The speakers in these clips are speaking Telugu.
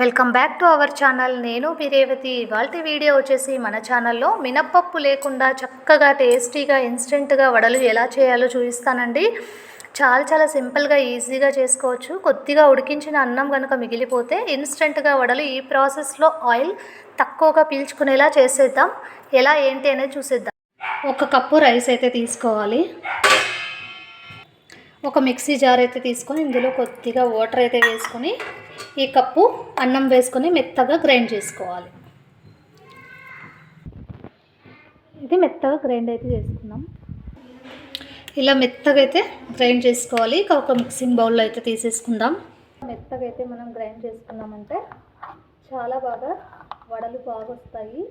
Welcome back to our channel. నేను మీ రేవతి. ఇవాళ వీడియో వచ్చేసి మన ఛానల్లో మినప్పప్పు లేకుండా చక్కగా టేస్టీగా ఇన్స్టెంట్గా వడలు ఎలా చేయాలో చూపిస్తానండి. చాలా చాలా సింపుల్గా ఈజీగా చేసుకోవచ్చు. కొద్దిగా ఉడికించిన అన్నం కనుక మిగిలిపోతే ఇన్స్టెంట్గా వడలు ఈ ప్రాసెస్లో ఆయిల్ తక్కువగా పీల్చుకునేలా చేసేద్దాం. ఎలా ఏంటి అనేది చూసేద్దాం. ఒక కప్పు రైస్ అయితే తీసుకోవాలి. ఒక మిక్సీ జార్ అయితే తీసుకొని ఇందులో కొద్దిగా వాటర్ అయితే వేసుకొని ఈ కప్పు అన్నం వేసుకొని మెత్తగా గ్రైండ్ చేసుకోవాలి. ఇది మెత్తగా గ్రైండ్ అయితే చేసుకున్నాం ఇలా మెత్తగా అయితే గ్రైండ్ చేసుకోవాలి. ఇక ఒక మిక్సింగ్ బౌల్లో అయితే తీసేసుకుందాం. మెత్తగా అయితే మనం గ్రైండ్ చేసుకున్నామంటే చాలా బాగా వడలు బాగా వస్తాయి.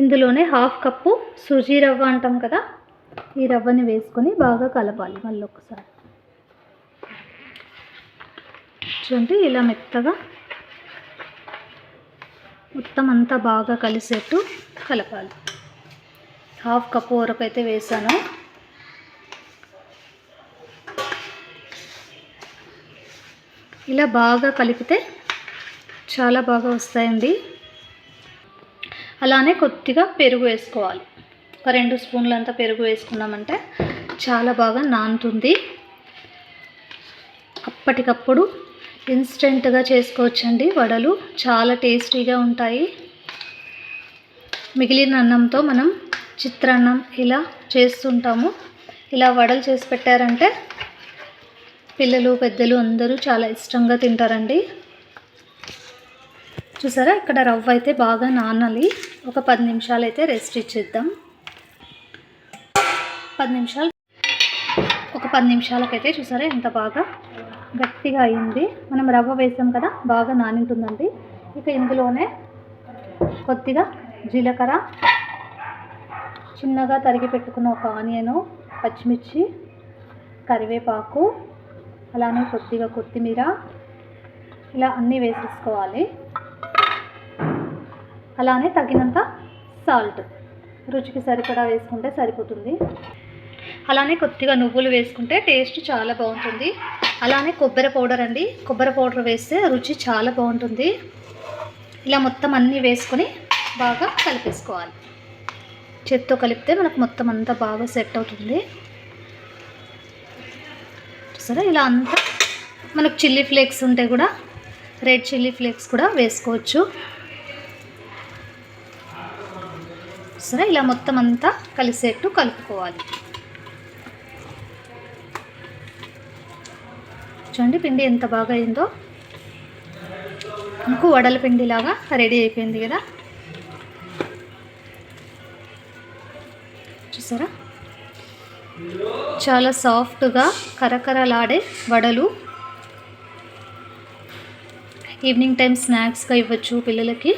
ఇందులోనే హాఫ్ కప్పు సుజీ రవ్వ అంటాం కదా ఈ రవ్వని వేసుకొని బాగా కలపాలి మళ్ళీ ఒకసారి. చూడండి ఇలా మెత్తగా మొత్తం అంతా బాగా కలిసేట్టు కలపాలి. హాఫ్ కప్పు వరకు అయితే వేసాను. ఇలా బాగా కలిపితే చాలా బాగా వస్తాయండి. అలానే కొద్దిగా పెరుగు వేసుకోవాలి. ఒక రెండు స్పూన్లంతా పెరుగు వేసుకున్నామంటే చాలా బాగా నానుతుంది. అప్పటికప్పుడు ఇన్స్టెంట్గా చేసుకోవచ్చండి వడలు. చాలా టేస్టీగా ఉంటాయి. మిగిలిన అన్నంతో మనం చిత్రాన్నం ఇలా చేస్తుంటాము. ఇలా వడలు చేసి పెట్టారంటే పిల్లలు పెద్దలు అందరూ చాలా ఇష్టంగా తింటారండి. చూసారా? ఇక్కడ రవ్వ అయితే బాగా నానాలి. ఒక పది నిమిషాలు అయితే రెస్ట్ ఇచ్చేద్దాం. పది నిమిషాలు. ఒక పది నిమిషాలకైతే చూసారా ఎంత బాగా గట్టిగా అయింది. మనం రవ్వ వేసాం కదా బాగా నానింటుందండి. ఇక ఇందులోనే కొద్దిగా జీలకర్ర చిన్నగా తరిగి పెట్టుకున్న ఒక ఆనియను పచ్చిమిర్చి కరివేపాకు అలానే కొద్దిగా కొత్తిమీర ఇలా అన్నీ వేసేసుకోవాలి. అలానే తగినంత సాల్ట్. రుచికి సరిపడా వేసుకుంటే సరిపోతుంది. అలానే కొద్దిగా నువ్వులు వేసుకుంటే టేస్ట్ చాలా బాగుంటుంది. అలానే కొబ్బరి పౌడర్ అండి. కొబ్బరి పౌడర్ వేస్తే రుచి చాలా బాగుంటుంది. ఇలా మొత్తం అన్నీ వేసుకొని బాగా కలిపేసుకోవాలి. చేత్తో కలిపితే మనకు మొత్తం అంతా బాగా సెట్ అవుతుంది. సరే ఇలా అంతా మనకు చిల్లీ ఫ్లేక్స్ ఉంటే కూడా రెడ్ చిల్లీ ఫ్లేక్స్ కూడా వేసుకోవచ్చు. సరే ఇలా మొత్తం అంతా కలిసేట్టు కలుపుకోవాలి. చూడండి పిండి ఎంత బాగా అయిందో. మనకు వడల పిండిలాగా రెడీ అయిపోయింది కదా. చూసారా? చాలా సాఫ్ట్గా కరకరలాడే వడలు. ఈవినింగ్ టైం స్నాక్స్గా ఇవ్వచ్చు పిల్లలకి.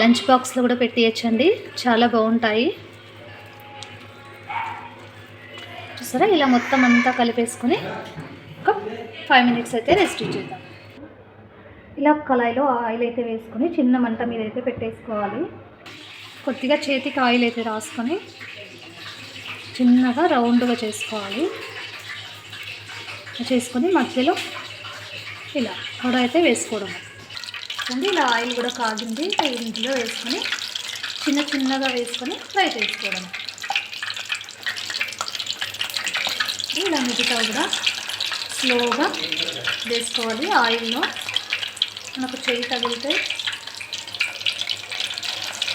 లంచ్ బాక్స్లో కూడా పెట్టియచ్చండి. చాలా బాగుంటాయి. చూసారా? ఇలా మొత్తం అంతా కలిపేసుకొని ఫైవ్ మినిట్స్ అయితే రెస్ట్ ఇచ్చేద్దాం. ఇలా కళాయిలో ఆయిల్ అయితే వేసుకొని చిన్న మంట మీద అయితే పెట్టేసుకోవాలి. కొద్దిగా చేతికి ఆయిల్ అయితే రాసుకొని చిన్నగా రౌండ్గా చేసుకోవాలి. చేసుకొని మధ్యలో ఇలా కూడా అయితే వేసుకోవడం. అండి ఇలా ఆయిల్ కూడా కాగింది ఇందులో వేసుకొని చిన్న చిన్నగా వేసుకొని ఫ్రై చేసుకోవడం. ఇలా మిగతా కూడా స్లోగా వేసుకోవాలి ఆయిల్లో. మనకు చేయి తగిలితే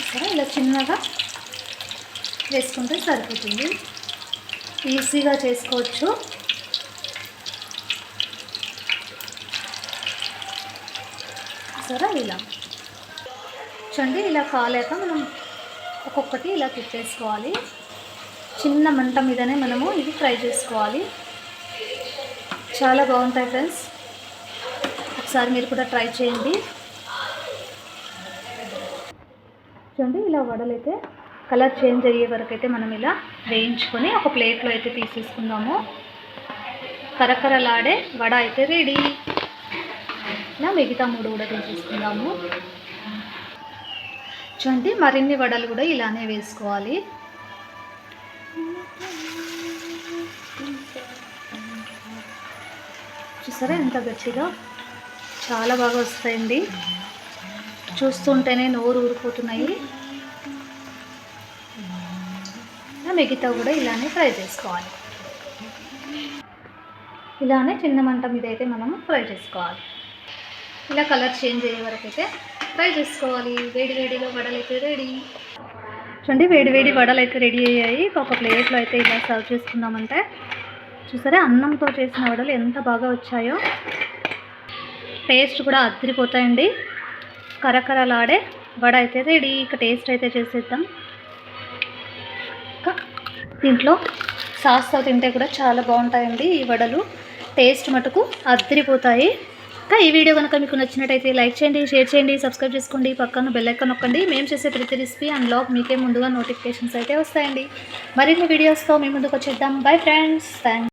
సరే ఇలా చిన్నగా వేసుకుంటే సరిపోతుంది. ఈజీగా చేసుకోవచ్చు. సరే ఇలా. చూడండి ఇలా కాలేక మనం ఒక్కొక్కటి ఇలా తిప్పేసుకోవాలి. చిన్న మంట మీదనే మనము ఇది ఫ్రై చేసుకోవాలి. చాలా బాగుంటాయి ఫ్రెండ్స్. ఒకసారి మీరు కూడా ట్రై చేయండి. చూడండి ఇలా వడలైతే కలర్ చేంజ్ అయ్యే వరకు అయితే మనం ఇలా వేయించుకొని ఒక ప్లేట్లో అయితే తీసేసుకుందాము. కరకరలాడే వడ అయితే రెడీ. ఇలా మిగతా మూడు కూడా తీసేసుకుందాము. చూడండి మరిన్ని వడలు కూడా ఇలానే వేసుకోవాలి. చూసారా ఎంత గట్టిగా? చాలా బాగా వస్తాయండి. చూస్తుంటేనే నోరు ఊరిపోతున్నాయి. మిగతా కూడా ఇలానే ఫ్రై చేసుకోవాలి. ఇలానే చిన్న మంట మీద అయితే మనము ఫ్రై చేసుకోవాలి. ఇలా కలర్ చేంజ్ అయ్యే వరకు అయితే ఫ్రై చేసుకోవాలి. వేడి వేడిలో వడలు అయితే రెడీ. చూడండి వేడి వేడి వడలు అయితే రెడీ అయ్యాయి. ఒక ప్లేట్లో అయితే ఇలా సర్వ్ చేసుకుందామంటే చూసారా? అన్నంతో చేసిన వడలు ఎంత బాగా వచ్చాయో. టేస్ట్ కూడా అద్దరిపోతాయండి. కరకరలాడే వడ అయితే రెడీ. ఇక టేస్ట్ అయితే చేసేద్దాం. దీంట్లో సాస్తో తింటే కూడా చాలా బాగుంటాయండి ఈ వడలు. టేస్ట్ మటుకు అద్దరిపోతాయి. ఇంకా ఈ వీడియో కనుక మీకు నచ్చినట్టయితే లైక్ చేయండి షేర్ చేయండి సబ్స్క్రైబ్ చేసుకోండి. పక్కన బెల్లైకన్ నొక్కండి. మేము చేసే ప్రతి రెసిపీ అండ్ లాగ్ మీకే ముందుగా నోటిఫికేషన్స్ అయితే వస్తాయండి. మరిన్ని వీడియోస్తో మేము ముందుకు వచ్చేద్దాం. Bye friends. థ్యాంక్